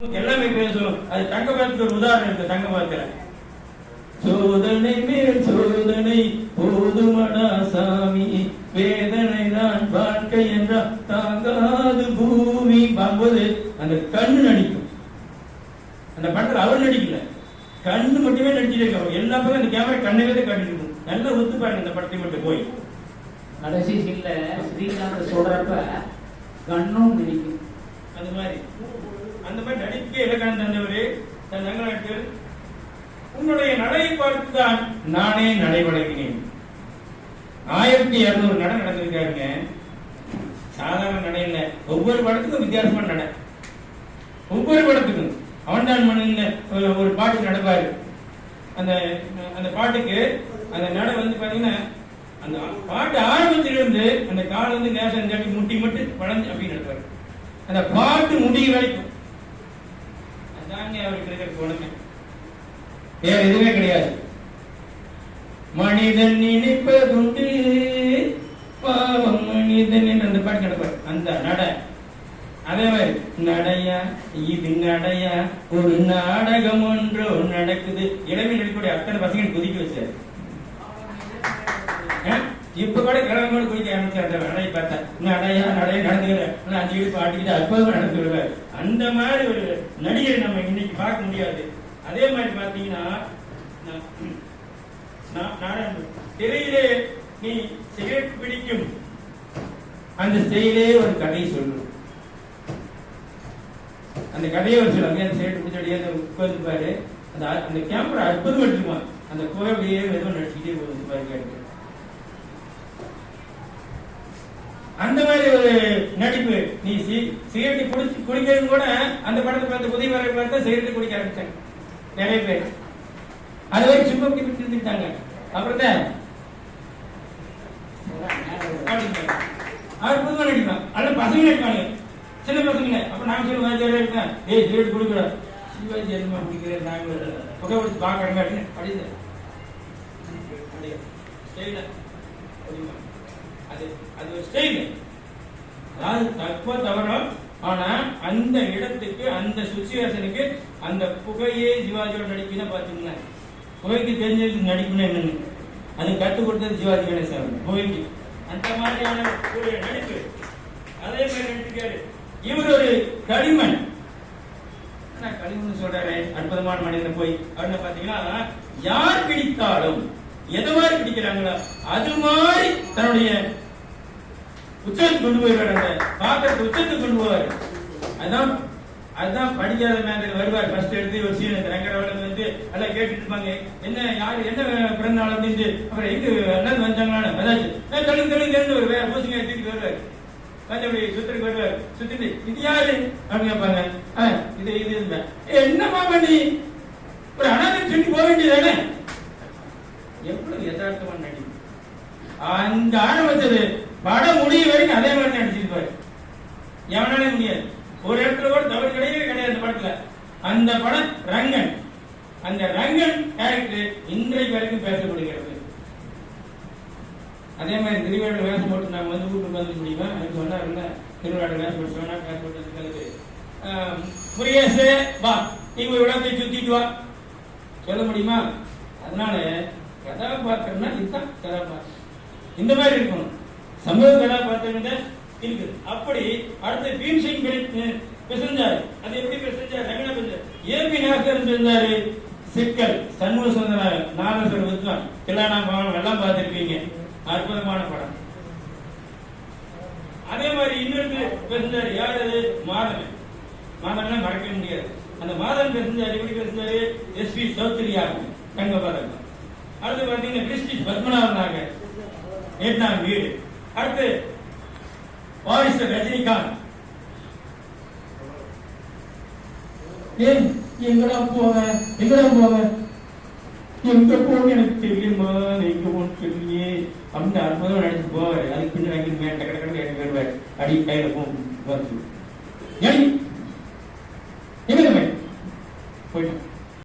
எல்லாமே அது ஒரு உதாரணம் இருக்கு சோதனை மேல் சோதனை போதுமடா சாமி வேதனை தான் வாழ்க்கை என்றால் தாங்காது பூமி. அந்த கண்ணு நடிக்கும். அந்த படத்துல அவர் நடிக்கல. கண்ணு மட்டுமே நடிச்சிட்டு இருக்காங்க எல்லா பக்கம் அந்த கேமரா கண்ணவே தான் காட்டிட்டு நல்லா ஒத்து பாருங்க இந்த படத்தை மட்டும் போய். கடைசி சீன்ல ஸ்ரீகாந்த் சொல்றப்ப கண்ணும் நினைக்கும் அந்த மாதிரி. அந்த மாதிரி நடிக்க இலக்கணம் தந்தவர் தன் தங்கநாட்டில் உன்னுடைய நடையை பார்த்துதான் நானே நடை ஆயிரத்தி இருநூறு நடை நடந்திருக்காருங்க. சாதாரண நடை இல்லை. ஒவ்வொரு படத்துக்கும் வித்தியாசமான நடை. ஒவ்வொரு படத்துக்கும். அவன்தான் மண்ணில் ஒரு ஒரு பாட்டு நடப்பாரு. அந்த அந்த பாட்டுக்கு அந்த நடை வந்து பாத்தீங்கன்னா அந்த பாட்டு ஆரம்பத்திலிருந்து அந்த கால் வந்து நேசம் தட்டி முட்டி மட்டும் வளர்ந்து அப்படின்னு நடப்பாரு. அந்த பாட்டு முடிய வரைக்கும். அதாங்க அவருக்கு இருக்கிற குணமே வேற எதுவுமே கிடையாது. மனிதன் நினைப்பதுண்டு. பாவம் மனிதன் அந்த பாட்டு கிடப்பாரு அந்த நட. அதே மாதிரி நடையா? இது நடையா? ஒரு நாடகம் ஒன்றோ நடக்குது. இளவில் நடிக்கக்கூடிய அத்தனை பசங்க குதிக்க வச்சாரு. இப்ப கூட கிழமை குதிக்க ஆரம்பிச்சார் அந்த நடையை பார்த்தா நடையா நடைய நடந்துக்கிறேன் அஞ்சு வீடு பாட்டிக்கிட்டு அற்புதமா நடந்து விடுவார் அந்த மாதிரி ஒரு நடிகரை நம்ம இன்னைக்கு பார்க்க முடியாது. அதே மாதிரி பாத்தீங்கன்னா நான் திரையிலே நீ சிகரெட் பிடிக்கும். அந்த செயலே ஒரு கதையை சொல்லணும் அந்த கதையை ஒரு சொல்லுவாங்க அந்த சிகரெட் பிடிச்சடியே அந்த உட்கார்ந்து பாரு. அந்த அந்த கேமரா அற்புதம் எடுத்துக்குவான் அந்த குகை அப்படியே மெதுவாக நடிச்சுக்கிட்டே போகுது பாருங்க அந்த மாதிரி ஒரு நடிப்பு. நீ சி- சிகரெட் குடிச்சு குடிக்கிறது கூட அந்த படத்தை பார்த்து உதவி வர பார்த்து சிகரெட் குடிக்க ஆரம்பிச்சாங்க. நிறைய பேர். அது வரைக்கும் சும்மா இப்படி விட்டு இருந்துட்டாங்க. அப்புறம் தான். அவர் புதுமா நடிப்பான் அல்ல பசங்க நடிப்பாங்க சின்ன பசங்க அப்ப நான் சொல்லி வாத்தியாரா இருக்கேன் ஏய் சிகரெட் குடிக்கிறோம் சிவாஜி என்னமா குடிக்கிறேன் நாங்க புகை கொடுத்து பாக்குறேங்க அப்படின்னு அப்படின்னு அது அது ஒரு ஸ்டேட்மெண்ட் அதாவது தப்போ தவறோ ஆனா அந்த இடத்துக்கு அந்த சுச்சுவேஷனுக்கு அந்த புகையே சிவாஜியோட நடிப்புதான் பாத்தீங்கன்னா புகைக்கு தெரிஞ்சது நடிப்புனா என்னன்னு? அது கற்றுக் கொடுத்தது சிவாஜி கணேசன் அவர்கள் புகைக்கு. அந்த மாதிரியான ஒரு நடிப்பு. அதே மாதிரி நடிச்சிருக்காரு. இவர் ஒரு களிமண். களிமண் சொல்றாரு? அற்புதமான மனிதன் போய் அப்படின்னு பாத்தீங்கன்னா யார் பிடித்தாலும் எது மாதிரி பிடிக்கிறாங்களோ அது மாதிரி தன்னுடைய உச்சத்துக்கு கொண்டு போயிடுவார் அந்த பாத்திரத்தை உச்சத்துக்கு கொண்டு போவார். அதான் அதுதான் படிக்காத மேல வருவார். ஃபர்ஸ்ட் எடுத்து ஒரு சீன் ரங்கரவளன் வந்து எல்லாம் கேட்டுட்டு இருப்பாங்க. என்ன யாரு என்ன பிறந்த நாள் அப்படின்ட்டு அப்புறம் எங்க என்னது வந்தாங்களான்னு அதாச்சும் தொழில் தொழில் இருந்து ஒரு வேற பூசிங்க தூக்கிட்டு வருவார். வந்து அப்படி சுத்துறதுக்கு வருவார். சுத்திட்டு இது யாரு? அப்படின்னு கேட்பாங்க. இது இது இது. என்னமா பண்ணி? ஒரு அனாதை சொல்லி போக வேண்டியதானே? எவ்வளவு யதார்த்தமான நடிப்பு அந்த ஆரம்பிச்சது படம் முடிய வரைக்கும் அதே மாதிரி நடிச்சிருப்பாரு எவனாலே முடியாது. ஒரு இடத்துல கூட தவறு கிடையவே கிடையாது அந்த படத்துல. அந்த படம் ரங்கன். அந்த ரங்கன் கேரக்டர் இன்றைக்கு வரைக்கும் பேசப்படுகிறது. அதே மாதிரி திருவிழா வேஷம் போட்டு நாம வந்து வீட்டுக்கு வந்து முடியுமா? அது சொன்னாருல்ல திருவிழா வேஷம் போட்டு சொன்னா வேஷம் போட்டு வந்துருக்காரு. முருகேசே வா நீங்க ஒரு இடத்தை சுத்திட்டு வா. சொல்ல முடியுமா? அதனால கதாபாத்திரம்னா இதுதான் கதாபாத்திரம். இந்த மாதிரி இருக்கணும். சமூக கதாபாத்திரம் தான் இருக்குது. அப்படி அடுத்து பீம்சிங் பேசுறாரு அது எப்படி பேசுறாரு ரங்கனா பேசுறாரு ஏபி நாசர் இருந்தாரு சிக்கல் சண்முக சுந்தர நாகேஸ்வர வித்வான். கிளானா பவனம் எல்லாம் பார்த்திருப்பீங்க. அற்புதமான படம். அதே மாதிரி இன்னொரு பேசுறாரு யார் அது? மாதவன். மாதவன் மறக்க முடியாது. அந்த மாதவன் பேசுறாரு எப்படி பேசுறாரு எஸ் பி சௌத்ரியா தங்க பதக்கம். அடுத்து பாத்தீங்கன்னா கிறிஸ்டி பத்மநாதன் நாகர் எட்டாம் வீடு. அடுத்து வாரிசு ரஜினிகாந்த். ஏன் எங்கடா போவ எங்கடா போவ? எங்க போக எனக்கு தெரியுமா எங்க போன்னு சொல்லியே அப்படின்னு அற்புதம் நினைச்சு போவார். அதுக்கு